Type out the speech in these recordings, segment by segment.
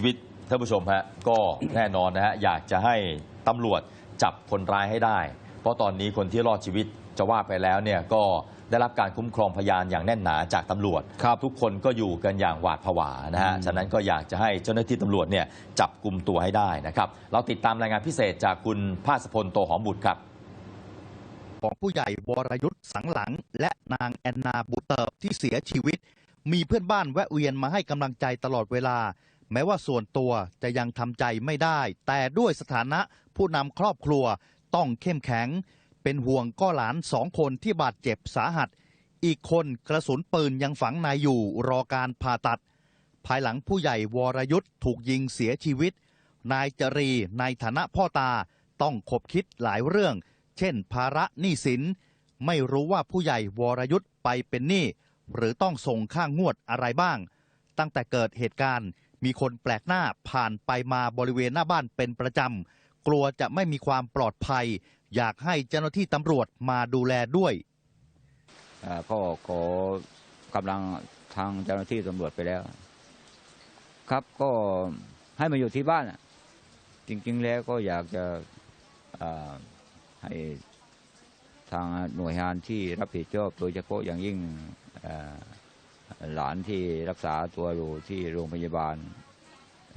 ชีวิตท่านผู้ชมฮะก็แน่นอนนะฮะอยากจะให้ตำรวจจับคนร้ายให้ได้ เพราะตอนนี้คนที่รอดชีวิตจะว่าไปแล้วเนี่ยก็ได้รับการคุ้มครองพยานอย่างแน่นหนาจากตำรวจครับทุกคนก็อยู่กันอย่างหวาดผวานะฮะอืมฉะนั้นก็อยากจะให้เจ้าหน้าที่ตำรวจเนี่ยจับกลุ่มตัวให้ได้นะครับ เราติดตามรายงานพิเศษจากคุณภาสพลโตหอมบุตรครับของผู้ใหญ่วรยุทธ์สังหลัง และนางแอนนาบุตเติบที่เสียชีวิต มีเพื่อนบ้านแวะเวียนมาให้กำลังใจตลอดเวลา แม้ว่าส่วนตัวจะยังทำใจไม่ได้ แต่ด้วยสถานะผู้นำครอบครัวต้องเข้มแข็ง เป็นห่วงก็หลานสองคนที่บาดเจ็บสาหัส อีกคนกระสุนปืนยังฝังในอยู่รอการผ่าตัด ภายหลังผู้ใหญ่วรยุทธ์ถูกยิงเสียชีวิต นายจรีในฐานะพ่อตาต้องขบคิดหลายเรื่อง เช่น ภาระหนี้สิน ไม่รู้ว่าผู้ใหญ่วรยุทธ์ไปเป็นหนี้หรือต้องส่งค่างงวดอะไรบ้าง ตั้งแต่เกิดเหตุการณ์ มีคนแปลกหน้าผ่านไปมาบริเวณหน้าบ้านเป็นประจำ กลัวจะไม่มีความปลอดภัย อยากให้เจ้าหน้าที่ตำรวจมาดูแลด้วยก็ขอกำลังทางเจ้าหน้าที่ตำรวจไปแล้ว ครับก็ให้มาอยู่ที่บ้านจริง ๆ แล้วก็อยากจะให้ทางหน่วยงานที่รับผิดชอบโดยเฉพาะอย่างยิ่ง หลานที่รักษาตัวอยู่ที่โรงพยาบาล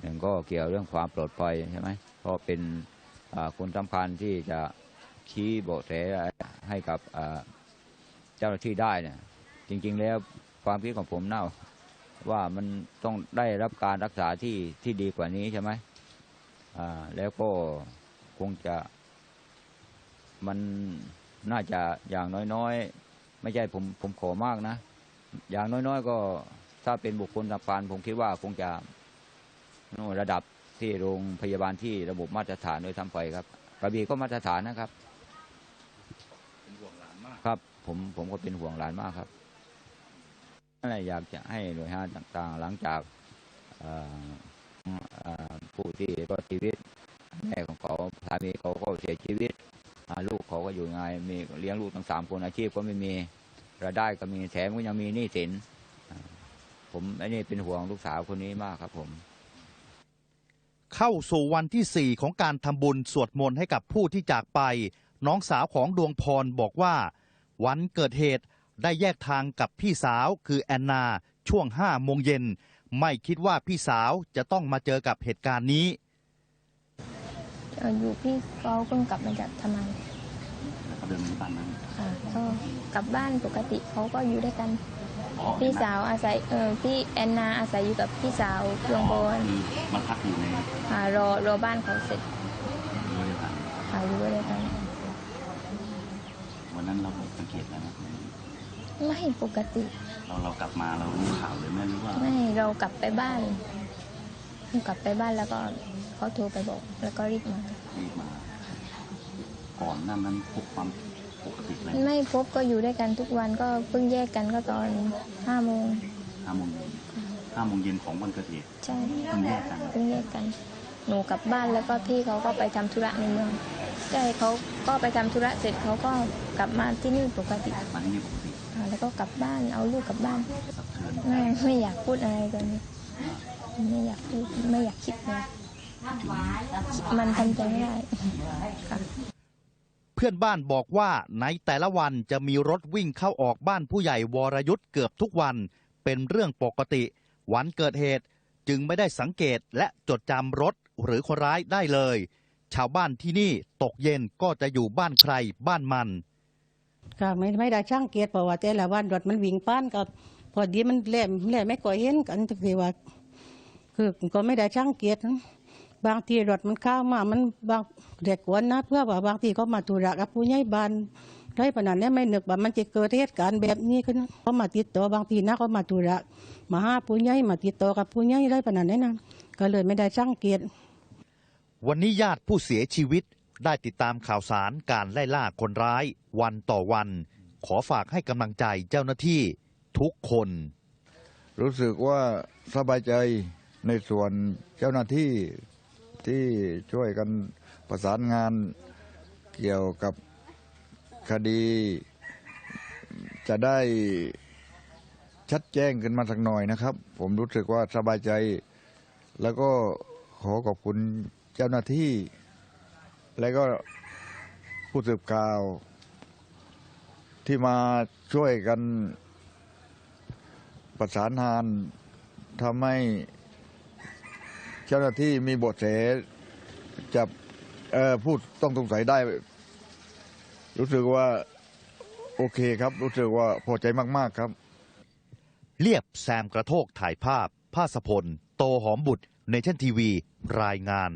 หนึ่งก็เกี่ยวเรื่องความปลอดภัยใช่ไหมเพราะเป็นอ่าคนสำคัญที่จะชี้เบาะแสให้กับเจ้าหน้าที่ได้เนี่ยจริง ๆ แล้วความคิดของผมเน่าว่ามันต้องได้รับการรักษาที่ที่ดีกว่านี้ใช่ไหมอ่าแล้วก็คงจะมันน่าจะอย่างน้อยๆ ไม่ใช่ผมผมขอมากนะ อย่างน้อยๆ ก็ถ้าเป็นบุคคลสำคัญผมคิดว่าคงจะระดับที่โรงพยาบาลที่ระบบมาตรฐานโดยทำไปครับกระบี่ก็มาตรฐานนะครับครับ ผมผมก็เป็นห่วงหลานมากครับนั่นแหละอยากจะให้หน่วยงานต่างๆ หลังจากผู้ที่รอดชีวิตแม่ของเขาสามีเขาก็เสียชีวิตลูกเขาก็อยู่ไงมีเลี้ยงลูกทั้งสามคนอาชีพก็ไม่มี รายได้ก็มีแถมก็ยังมีหนี้สินอ่าผมไอ้นี่เป็นห่วงลูกสาวคนนี้มากครับผม เข้าสู่วันที่ 4 ของการทำบุญสวดมนต์ให้กับผู้ที่จากไป น้องสาวของดวงพรบอกว่า วันเกิดเหตุได้แยกทางกับพี่สาวคือแอนนาช่วง5โมงเย็น ไม่คิดว่าพี่สาวจะต้องมาเจอกับเหตุการณ์นี้เอ่ออยู่พี่เขาเพิ่งกลับมาจากทำงาน เขาเดินมาที่บ้านนั้นค่ะก็กลับบ้านปกติเขาก็อยู่ด้วยกัน อ๋อพี่สาวอาศัยเออพี่แอนนาอาศัยอยู่กับพี่สาวดวงพรคือมาพักอยู่ในค่ะรอรอบ้านเขาเสร็จบริเวณบ้านค่ะอยู่ด้วยกัน วันนั้นเราสังเกตแล้วนะไม่ปกติ เราเรากลับมาเรารู้ข่าวเลยไหมหรือว่าไม่เรากลับไปบ้าน กลับไปบ้านแล้วก็เขาโทรไปบอก แล้วก็รีบมา รีบมา ก่อนหนั้นนั้นพบความปกติอะไรไม่พบก็อยู่ด้วยกันทุกวันก็เพิ่งแยกกันก็ตอนห้าโมงห้าโมงเย็นห้าโมงเย็นของวันเกิดเหตุใช่เพิ่งแยกกันเพิ่งแยกกัน หนูกลับบ้านแล้วก็พี่เขาก็ไปทำธุระในเมืองใช่เขาก็ไปทำธุระเสร็จเขาก็กลับมาที่นี่ปกติมาที่นี่ปกติอ่าแล้วก็กลับบ้านเอาลูกกลับบ้านสะเทือนไม่ไม่อยากพูดอะไรตอนนี้ไม่อยากพูดไม่อยากคิดเลยมันทำใจไม่ได้ค่ะเพื่อนบ้านบอกว่าในแต่ละวันจะมีรถวิ่งเข้าออกบ้านผู้ใหญ่วรยุทธ์เกือบทุกวัน เป็นเรื่องปกติ วันเกิดเหตุจึงไม่ได้สังเกตและจดจำรถหรือคนร้ายได้เลย ชาวบ้านที่นี่ตกเย็นก็จะอยู่บ้านใครบ้านมันก็ไม่ไม่ได้ช่างเกียรติเพราะว่าแต่ละวันรถมันวิ่งป้านกับพอดีมันแหลมแหลมไม่ก่อยเห็นกันทุกทีว่าคือก็ไม่ได้ช่างเกียรตินะ บางทีรถมันเข้ามา มันบางเด็กกวนนะ เพื่อว่าบางทีเขามาธุระกับผู้ใหญ่บ้านได้ปานนั้นเนี่ยไม่นึกว่ามันจะเกิดเหตุการณ์แบบนี้ขึ้นเขามาติดต่อบางทีนะเขามาธุระมาหาผู้ใหญ่มาติดต่อกับผู้ใหญ่ได้ปานนั้นเนี่ยนะก็เลยไม่ได้ช่างเกียรติวันนี้ญาติผู้เสียชีวิตได้ติดตามข่าวสารการไล่ล่าคนร้าย วันต่อวัน ขอฝากให้กำลังใจเจ้าหน้าที่ทุกคน รู้สึกว่าสบายใจในส่วนเจ้าหน้าที่ ที่ช่วยกันประสานงานเกี่ยวกับคดี จะได้ชัดแจ้งขึ้นมาสักหน่อยนะครับ ผมรู้สึกว่าสบายใจ แล้วก็ขอขอบคุณเจ้าหน้าที่ และก็ผู้สืบข่าว ที่มาช่วยกันประสานงานทำให้ เจ้าหน้าที่มีบทเสจับพูดต้องสงสัยได้ รู้สึกว่าโอเคครับ รู้สึกว่าพอใจมาก ๆ ครับ เรียบแซมกระโทกถ่ายภาพ ภาสพล โตหอมบุตร เนชั่นทีวี รายงาน